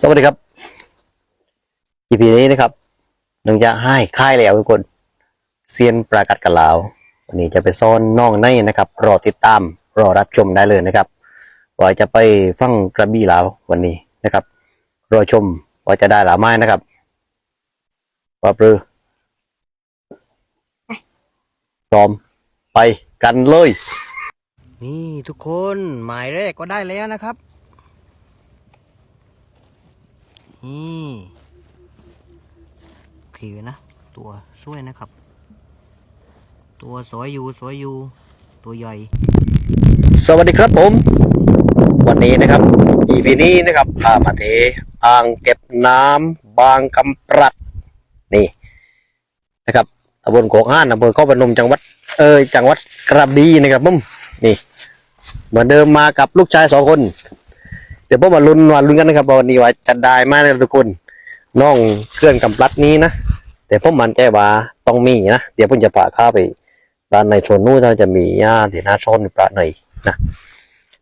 สวัสดีครับ EP นี้นะครับหนึ่งจะให้ค่ายแล้วทุกคนเซียนปรากัดกับลาววันนี้จะไปซ่อนน่องในนะครับ รอติดตามรอรับชมได้เลยนะครับว่าจะไปฟังกระบี่ลาววันนี้นะครับ รอชมว่าจะได้หรือไม่นะครับว่าปรือพร้อมไปกันเลย นี่ทุกคนหมายแรกก็ได้แล้วนะครับ นี่โอนะ ตัวสวยนะครับ ตัวสวยอยู่สวยอยู่ ตัวใหญ่ สวัสดีครับผม วันนี้นะครับ EP นี้นะครับพามาเทอ่างเก็บน้ำบางกำปรัด นี่นะครับตำบลโขกห้านอำเภอข้าพนมจังหวัด เอยจังหวัดกระบี่นะครับผมนี่เหมือนเดิมมากับลูกชายสองคน ดี๋ยวพวกมาลุ้นวันลุ้นกันนะครับวันนี้ว่าจะได้ไหมนะทุกคนน้องเครื่องกำลัดนี้นะแต่ผมมันใจว่าต้องมีนะเดี๋ยวผมจะพาเข้าไปร้านในโซนนู้นเราจะมีย่าเดี๋ยวหน้าช้อนปลาหน่อยนะ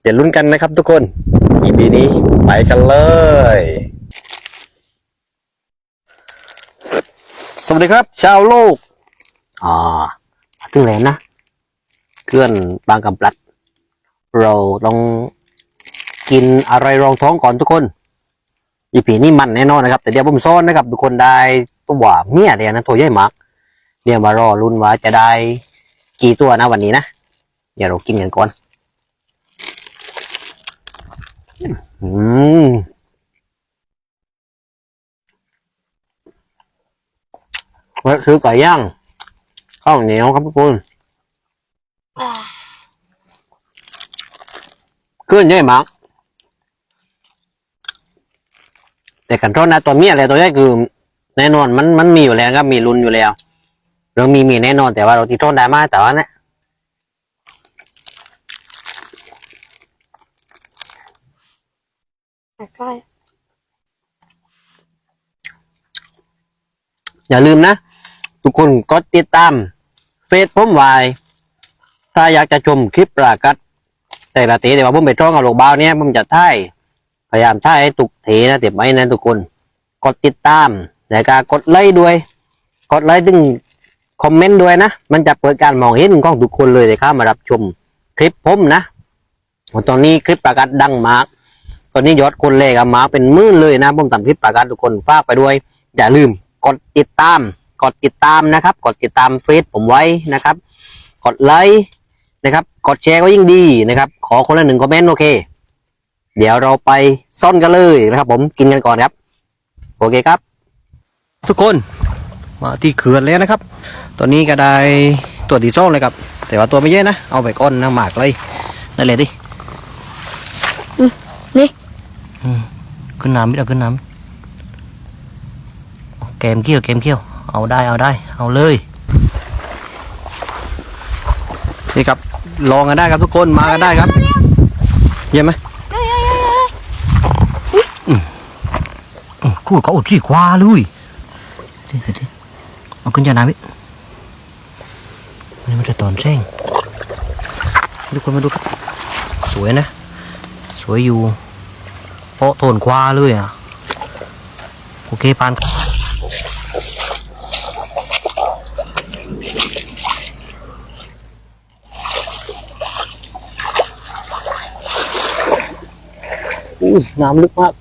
เดี๋ยวลุ้นกันนะครับทุกคน EP นี้ไปกันเลย สวัสดีครับ ชาวโลกอ่าถึงแล้วนะ เคลื่อนบางกำปลัด เราต้อง กินอะไรรองท้องก่อนทุกคน อีผีนี่มันแน่นอนนะครับ แต่เดี๋ยวผมซ้อนนะครับทุกคนได้ตัวเมียเดียวนะตัวใหญ่มากเดี๋ยวมารอรุนว่าจะได้กี่ตัวนะวันนี้นะเดี๋ยวเรากินกันก่อนอืมไว้ซื้อไก่ย่างข้าวเหนียวครับทุกคนเคลื่อนใหญ่มาก แต่กันโทษนะตัวเมียอะไรตัวใหญ่คือแน่นอนมันมันมีอยู่แล้วครับมีรุนอยู่แล้วเรื่องมีมีแน่นอนแต่ว่าเราที่โทษได้มากแต่ว่าเนี่ยใกล้อย่าลืมนะ ทุกคนกดติดตามเฟซผมไว้ถ้าอยากจะชมคลิปปรากัดแต่ละเทแต่ว่าผมไปท่องกับโลกบ้าวเนี่ยผมจะท่าย พยายามท่าให้ตุกเทนะเต็มไว้นะทุกคน กดติดตามแล้วก็กดไลค์ด้วย กดไลค์ถึงคอมเมนต์ด้วยนะ มันจะเปิดการมองเห็นของทุกคนเลยแต่เข้ามารับชมคลิปผมนะ ตอนนี้คลิปประกาศดังมาก ตอนนี้ยอดคนเลยกับมาเป็นหมื่นเลยนะผมทำคลิปประกาศทุกคนฝากไปด้วย อย่าลืมกดติดตาม กดติดตามนะครับ กดติดตามเฟซผมไว้นะครับ กดไลค์นะครับ กดแชร์ก็ยิ่งดีนะครับ ขอคนละหนึ่งคอมเมนต์โอเค เดี๋ยวเราไปซ่อนกันเลยนะครับ ผมกินกันก่อนครับ โอเคครับ ทุกคนมาที่เขื่อนแล้วนะครับตัวนี้ก็ได้ตัวตีส้มเลยครับ แต่ว่าตัวไม่เยอะนะ เอาไปก้อนนะหมากเลยนั่นเลยดินี่อืมขึ้นน้ำไม่เอาขึ้นน้ำเกมเกี้ยวเกมเกี้ยว เอาได้เอาได้ เอาเลยนี่ครับลองกันได้ครับทุกคนมากันได้ครับ เยี่ยมไหม เฮ้ยเฮ้ยเฮ้ยเฮ้ย อืม พูดเขาอดที่คว้าเลยดิดิดิเอาขึ้นจากน้ำพี่นี่มันจะตอนแจ้งทุกคนมาดูครับสวยนะ สวยอยู่เพราะโทนคว้าเลยอะ โอเคปานอู้น้ำลึกมาก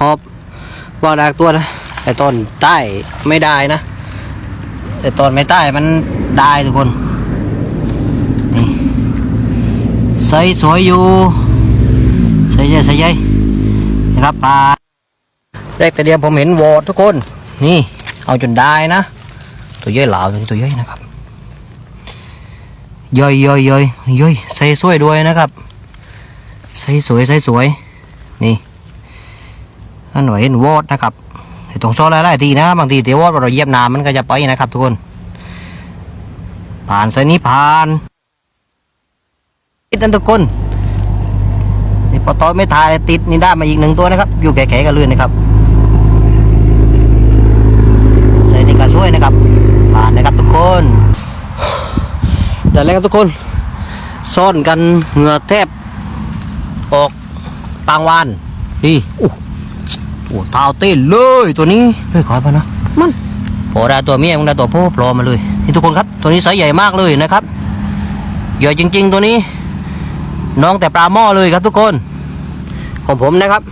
หอบว่าดากตัวนะแต่ตอนใต้ไม่ได้นะ แต่ตอนไม่ใต้มันได้ทุกคนนี่ใส่สวยอยู่ใส่ใหญ่ใส่ใหญ่นะครับปลาแรกแต่เดียวผมเห็นวอดทุกคน นี่เอาจนได้นะ ตัวใหญ่เหลาตัวใหญ่นะครับย่อยย่อยย่อยย่อยใส่สวยด้วยนะครับ ใส่สวยใส่สวย นี่ อันไหวเห็นวอดนะครับต้องซ้อนหลายๆทีนะ บางทีเดี๋ยวอดเราเยียบน้ำมันก็จะไปนะครับทุกคน ผ่านสายนี้ผ่านติดนั่นทุกคนนี่พอตอนไม่ทายติดนี่ได้มาอีกหนึ่งตัวนะครับ อยู่แก่ๆกันเลยนะครับใส่นี่ก็ช่วยนะครับ ผ่านนะครับทุกคนเดี๋ยวแล้วครับทุกคน ซ่อนกันเหงื่อแทบออกปางวานดี โอ้โหเท้าเต้นเลยตัวนี้เฮ้ยขอไปนะมันพอได้ตัวเมียมึงได้ตัวผู้โผล่มาเลยนี่ทุกคนครับ ตัวนี้ไซส์ใหญ่มากเลยนะครับใหญ่จริง ๆ ตัวนี้ น้องแต่ปลาหม้อเลยครับทุกคน ของผมนะครับ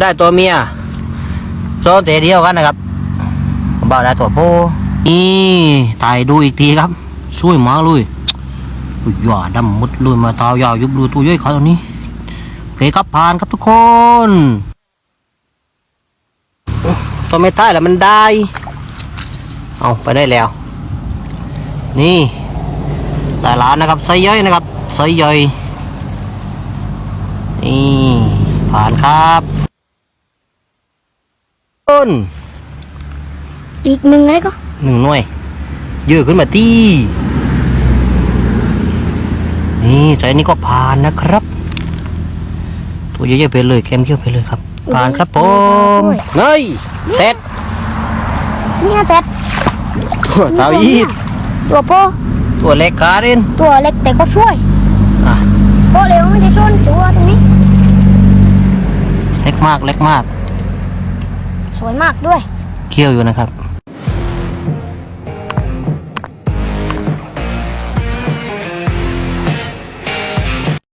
ได้ตัวเมียโซนเตเดียวกันนะครับผมบอกได้ตัวผู้นี่ถ่ายดูอีกทีครับช่วยมากเลยอุ้ยหยาดำมุดเลยมาเท้ายาวยุบดูตัวย่อยเขาตัวนี้โอเคครับผ่านครับทุกคน ตัวไม่ท้ายแล้วมันได้ เอาไปได้แล้ว นี่แต่ร้านนะครับไซส์ย่อยนะครับไซส์ย่อยนี่ผ่านครับต้นอีกหนึ่งอะไรก็หนึ่งหน่วยยืดขึ้นมาที่นี่ไซส์นี้ก็ผ่านนะครับ ตัวเยอะๆไปเลยเข้มเขี้ยวไปเลยครับ ผ่านครับผมเงยเต็ดเนี่ยแต่ตัวเท้ายีดตัวโปตัวเล็กขาเรนตัวเล็กแต่ก็ช่วยอะโปเร็วไม่ได้ชนตัวตรงนี้ เล็กมากเล็กมาก สวยมากด้วย เขี้ยวอยู่นะครับ